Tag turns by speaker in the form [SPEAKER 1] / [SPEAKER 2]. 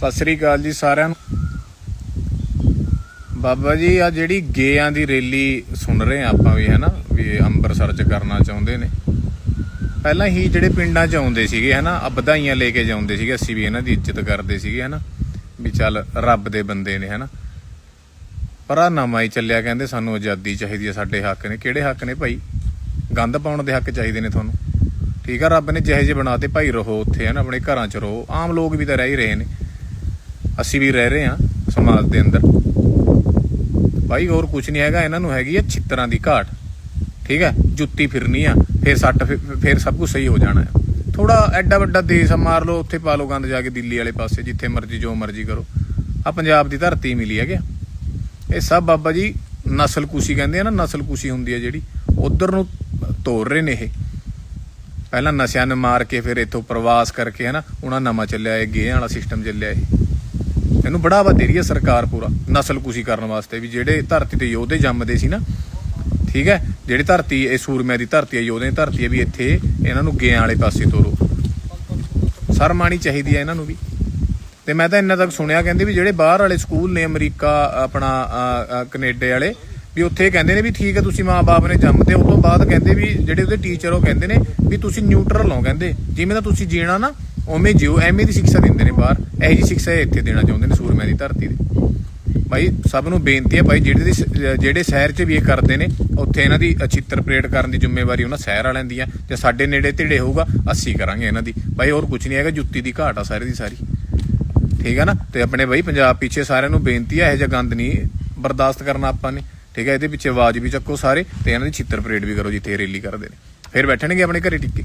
[SPEAKER 1] ਸਤਿ ਸ੍ਰੀ ਅਕਾਲ ਜੀ ਸਾਰਿਆਂ ਨੂੰ। ਬਾਬਾ ਜੀ ਆ ਜਿਹੜੀ ਗੇਆਂ ਦੀ ਰੈਲੀ ਸੁਣ ਰਹੇ ਆ ਆਪਾਂ ਵੀ, ਹੈਨਾ, ਵੀ ਅੰਮ੍ਰਿਤਸਰ ਚ ਕਰਨਾ ਚਾਹੁੰਦੇ ਨੇ। ਪਹਿਲਾਂ ਹੀ ਜਿਹੜੇ ਪਿੰਡਾਂ ਚ ਆਉਂਦੇ ਸੀਗੇ, ਹੈਨਾ ਆ ਵਧਾਈਆਂ ਲੈ ਕੇ ਜਾਂਦੇ ਸੀਗੇ, ਅਸੀਂ ਵੀ ਇਹਨਾਂ ਦੀ ਇੱਜ਼ਤ ਕਰਦੇ ਸੀਗੇ, ਹੈਨਾ, ਵੀ ਚੱਲ ਰੱਬ ਦੇ ਬੰਦੇ ਨੇ, ਹੈਨਾ। ਪਰ ਆ ਨਵਾਂ ਹੀ ਚੱਲਿਆ, ਕਹਿੰਦੇ ਸਾਨੂੰ ਆਜ਼ਾਦੀ ਚਾਹੀਦੀ ਹੈ ਸਾਡੇ ਹੱਕ ਨੇ। ਕਿਹੜੇ ਹੱਕ ਨੇ ਭਾਈ? ਗੰਦ ਪਾਉਣ ਦੇ ਹੱਕ ਚਾਹੀਦੇ ਨੇ ਤੁਹਾਨੂੰ। ਠੀਕ ਆ, ਰੱਬ ਨੇ ਜਿਹੇ ਜਿਹੇ ਬਣਾਤੇ ਭਾਈ ਰਹੋ ਉੱਥੇ, ਹਨ, ਆਪਣੇ ਘਰਾਂ 'ਚ ਰਹੋ। ਆਮ ਲੋਕ ਵੀ ਤਾਂ ਰਹਿ ਹੀ ਰਹੇ ਨੇ। ਅਸੀਂ ਵੀ ਰਹਿ ਰਹੇ ਹਾਂ ਸਮਾਜ ਦੇ ਅੰਦਰ। ਭਾਈ ਹੋਰ ਕੁਝ ਨਹੀਂ ਹੈਗਾ, ਇਹਨਾਂ ਨੂੰ ਹੈਗੀ ਹੈ ਛਿੱਤਰਾਂ ਦੀ ਘਾਟ। ਠੀਕ ਹੈ, ਜੁੱਤੀ ਫਿਰਨੀ ਆ, ਫਿਰ ਸੱਟ ਫਿਰ- ਫਿਰ ਸਭ ਕੁਝ ਸਹੀ ਹੋ ਜਾਣਾ ਹੈ ਥੋੜਾ ਐਡਾ ਵੱਡਾ ਦੇਸ਼ ਆ, ਮਾਰ ਲਓ, ਉੱਥੇ ਪਾ ਲਓ ਗੰਦ ਜਾ ਕੇ ਦਿੱਲੀ ਵਾਲੇ ਪਾਸੇ, ਜਿੱਥੇ ਮਰਜ਼ੀ, ਜੋ ਮਰਜ਼ੀ ਕਰੋ। ਆ ਪੰਜਾਬ ਦੀ ਧਰਤੀ ਮਿਲੀ ਹੈਗੇ ਇਹ ਸਭ ਬਾਬਾ ਜੀ ਨਸਲ ਕੁਸ਼ੀ ਕਹਿੰਦੇ ਆ ਨਾ ਨਸਲ ਕੁਸ਼ੀ ਹੁੰਦੀ ਹੈ ਜਿਹੜੀ, ਉਧਰ ਨੂੰ ਤੋਰ ਰਹੇ ਨੇ ਇਹ। ਪਹਿਲਾਂ ਨਸ਼ਿਆਂ ਨੂੰ ਮਾਰ ਕੇ ਫਿਰ ਇੱਥੋਂ ਪ੍ਰਵਾਸ ਕਰਕੇ ਹਨਾ, ਉਹਨਾਂ ਨਵਾਂ ਚੱਲਿਆ, ਇਹ ਗੇਹ ਵਾਲਾ ਸਿਸਟਮ ਚੱਲਿਆ ਇਹ। ਇਹਨੂੰ ਬੜਾਵਾ ਦੇ ਰਹੀ ਹੈ ਸਰਕਾਰ ਪੂਰਾ ਨਸਲ ਕਰਨ ਵਾਸਤੇ ਵੀ ਜਿਹੜੇ ਧਰਤੀ ਤੇ ਯੋਧੇ ਜੰਮਦੇ ਸੀ ਨਾ ਠੀਕ ਹੈ ਜਿਹੜੀ ਧਰਤੀ ਇਹ ਸੂਰਮਿਆਂ ਦੀ ਧਰਤੀ ਹੈ ਯੋਧਿਆਂ ਦੀ ਧਰਤੀ ਹੈ ਵੀ ਇੱਥੇ ਇਹਨਾਂ ਨੂੰ ਗੇਆਂ ਵਾਲੇ ਪਾਸੇ ਤੋਰੋ। ਸਰਮਾਣੀ ਚਾਹੀਦੀ ਹੈ ਇਹਨਾਂ ਨੂੰ ਵੀ। ਤੇ ਮੈਂ ਤਾਂ ਇੰਨਾ ਤੱਕ ਸੁਣਿਆ ਕਹਿੰਦੇ ਵੀ ਜਿਹੜੇ ਬਾਹਰ ਵਾਲੇ ਸਕੂਲ ਨੇ ਅਮਰੀਕਾ ਆਪਣਾ ਅ, ਕੈਨੇਡਾ ਵਾਲੇ ਵੀ ਉੱਥੇ ਕਹਿੰਦੇ ਨੇ ਵੀ ਠੀਕ ਹੈ ਤੁਸੀਂ ਮਾਪੇ ਨੇ ਜੰਮਦੇ ਉਸ ਤੋਂ ਬਾਅਦ ਕਹਿੰਦੇ ਵੀ ਜਿਹੜੇ ਉਹਦੇ ਟੀਚਰ ਉਹ ਕਹਿੰਦੇ ਨੇ ਵੀ ਤੁਸੀਂ ਨਿਊਟਰਲ ਹੋ ਕਹਿੰਦੇ। ਜਿਵੇਂ ਤਾਂ ਤੁਸੀਂ ਜੀਣਾ ਨਾ ਉਵੇਂ ਜਿਓ ਐਵੇਂ ਦੀ ਸਿੱਖਿਆ ਦਿੰਦੇ ਨੇ ਬਾਹਰ। ਇਹੋ ਜੀ ਸਿੱਖਿਆ ਇੱਥੇ ਦੇਣਾ ਚਾਹੁੰਦੇ ਨੇ ਸੂਰਮਿਆਂ ਦੀ ਧਰਤੀ ਤੇ। ਭਾਈ, ਸਭ ਨੂੰ ਬੇਨਤੀ ਹੈ ਭਾਈ, ਜਿਹੜੇ ਜਿਹੜੇ ਸ਼ਹਿਰ 'ਚ ਵੀ ਇਹ ਕਰਦੇ ਨੇ, ਉੱਥੇ ਇਹਨਾਂ ਦੀ ਚਿੱਤਰ ਪਰੇਡ ਕਰਨ ਦੀ ਜ਼ਿੰਮੇਵਾਰੀ ਉਹਨਾਂ ਸ਼ਹਿਰ ਵਾਲਿਆਂ ਦੀ ਆ। ਤੇ ਸਾਡੇ ਨੇੜੇ ਢਿੜੇ ਹੋਊਗਾ, ਅਸੀਂ ਕਰਾਂਗੇ ਇਹਨਾਂ ਦੀ। ਭਾਈ, ਹੋਰ ਕੁਝ ਨਹੀਂ ਹੈਗਾ, ਜੁੱਤੀ ਦੀ ਘਾਟ ਆ ਸਾਰੇ ਦੀ ਸਾਰੀ। ਠੀਕ ਹੈ ਨਾ? ਤੇ ਆਪਣੇ ਬਈ ਪੰਜਾਬ ਪਿੱਛੇ ਸਾਰਿਆਂ ਨੂੰ ਬੇਨਤੀ ਹੈ ਇਹੋ ਜਿਹਾ ਗੰਦ ਨਹੀਂ ਬਰਦਾਸ਼ਤ ਕਰਨਾ ਆਪਾਂ ਨੇ। ਠੀਕ ਹੈ ਇਹਦੇ ਪਿੱਛੇ ਆਵਾਜ਼ ਵੀ ਚੱਕੋ ਸਾਰੇ, ਤੇ ਇਹਨਾਂ ਦੀ ਛਿੱਤਰ ਪਰੇਡ ਵੀ ਕਰੋ ਜਿੱਥੇ ਰੈਲੀ ਕਰਦੇ ਨੇ। ਫਿਰ ਬੈਠਣਗੇ ਆਪਣੇ ਘਰੇ ਟਿੱਕੇ।